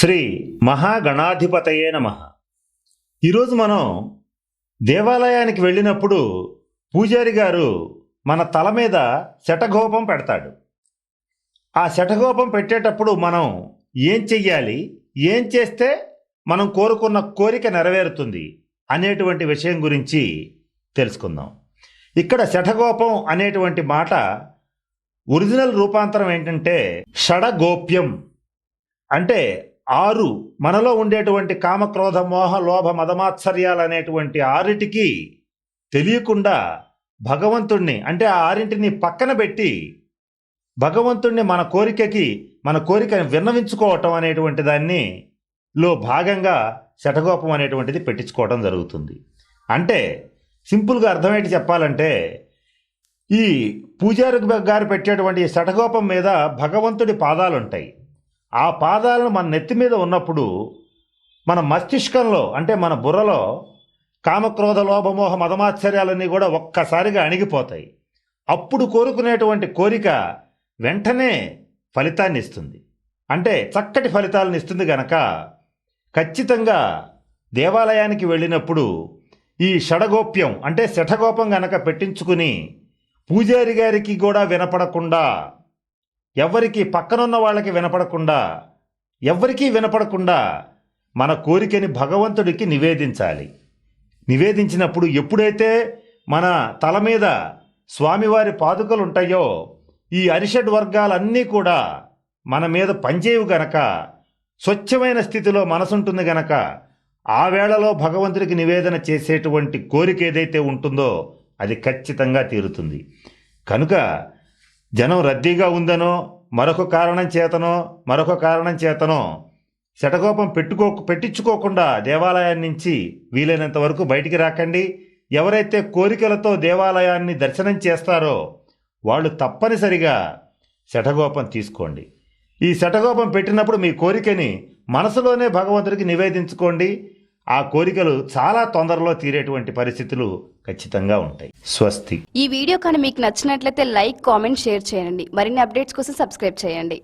శ్రీ మహాగణాధిపతయే నమ. ఈరోజు మనం దేవాలయానికి వెళ్ళినప్పుడు పూజారి గారు మన తల మీద శటగోపం పెడతాడు. ఆ శటగోపం పెట్టేటప్పుడు మనం ఏం చెయ్యాలి ఏం చేస్తే మనం కోరుకున్న కోరిక నెరవేరుతుంది అనేటువంటి విషయం గురించి తెలుసుకుందాం. ఇక్కడ శఠగోపం అనేటువంటి మాట ఒరిజినల్ రూపాంతరం ఏంటంటే షడగోప్యం. అంటే ఆరు మనలో ఉండేటువంటి కామక్రోధ మోహ లోభ మదమాత్సర్యాలు అనేటువంటి ఆరిటికి తెలియకుండా భగవంతుణ్ణి అంటే ఆ ఆరింటిని పక్కన పెట్టి భగవంతుణ్ణి మన కోరికకి మన కోరికని విన్నవించుకోవటం అనేటువంటి దాన్ని లో భాగంగా శటగోపం అనేటువంటిది పెట్టించుకోవడం జరుగుతుంది. అంటే సింపుల్గా అర్థమేంటి చెప్పాలంటే ఈ పూజారి గారు పెట్టేటువంటి ఈ శటగోపం మీద భగవంతుడి పాదాలు ఉంటాయి ఆ పాదాలను మన నెత్తి మీద ఉన్నప్పుడు మన మస్తిష్కంలో అంటే మన బుర్రలో కామక్రోధ లోభమోహ మదమాశ్చర్యాలన్నీ కూడా ఒక్కసారిగా అణిగిపోతాయి. అప్పుడు కోరుకునేటువంటి కోరిక వెంటనే ఫలితాన్ని ఇస్తుంది. అంటే చక్కటి ఫలితాలను ఇస్తుంది గనక ఖచ్చితంగా దేవాలయానికి వెళ్ళినప్పుడు ఈ షడగోప్యం అంటే శఠగోపం గనక పెట్టించుకుని పూజారి గారికి కూడా వినపడకుండా ఎవరికి పక్కనున్న వాళ్ళకి వినపడకుండా ఎవ్వరికీ వినపడకుండా మన కోరికని భగవంతుడికి నివేదించాలి. నివేదించినప్పుడు ఎప్పుడైతే మన తల మీద స్వామివారి పాదుకలు ఉంటాయో ఈ అరిషడ్ వర్గాలన్నీ కూడా మన మీద పనిచేయవు గనక స్వచ్ఛమైన స్థితిలో మనసుంటుంది గనక ఆ వేళలో భగవంతుడికి నివేదన చేసేటువంటి కోరిక ఏదైతే ఉంటుందో అది ఖచ్చితంగా తీరుతుంది. కనుక జనం రద్దీగా ఉందనో మరొక కారణం చేతనో మరొక కారణం చేతనో శటకోపం పెట్టుకో పెట్టించుకోకుండా దేవాలయాన్ని నుంచి వీలైనంత వరకు బయటికి రాకండి. ఎవరైతే కోరికలతో దేవాలయాన్ని దర్శనం చేస్తారో వాళ్ళు తప్పనిసరిగా శటగోపం తీసుకోండి. ఈ శటగోపం పెట్టినప్పుడు మీ కోరికని మనసులోనే భగవంతుడికి నివేదించుకోండి. ఆ కోరికలు చాలా తొందరలో తీరేటువంటి పరిస్థితులు ఖచ్చితంగా ఉంటాయి. స్వస్తి. ఈ వీడియో కానీ మీకు నచ్చినట్లయితే లైక్ కామెంట్ షేర్ చేయండి. మరిన్ని అప్డేట్స్ కోసం సబ్స్క్రైబ్ చేయండి.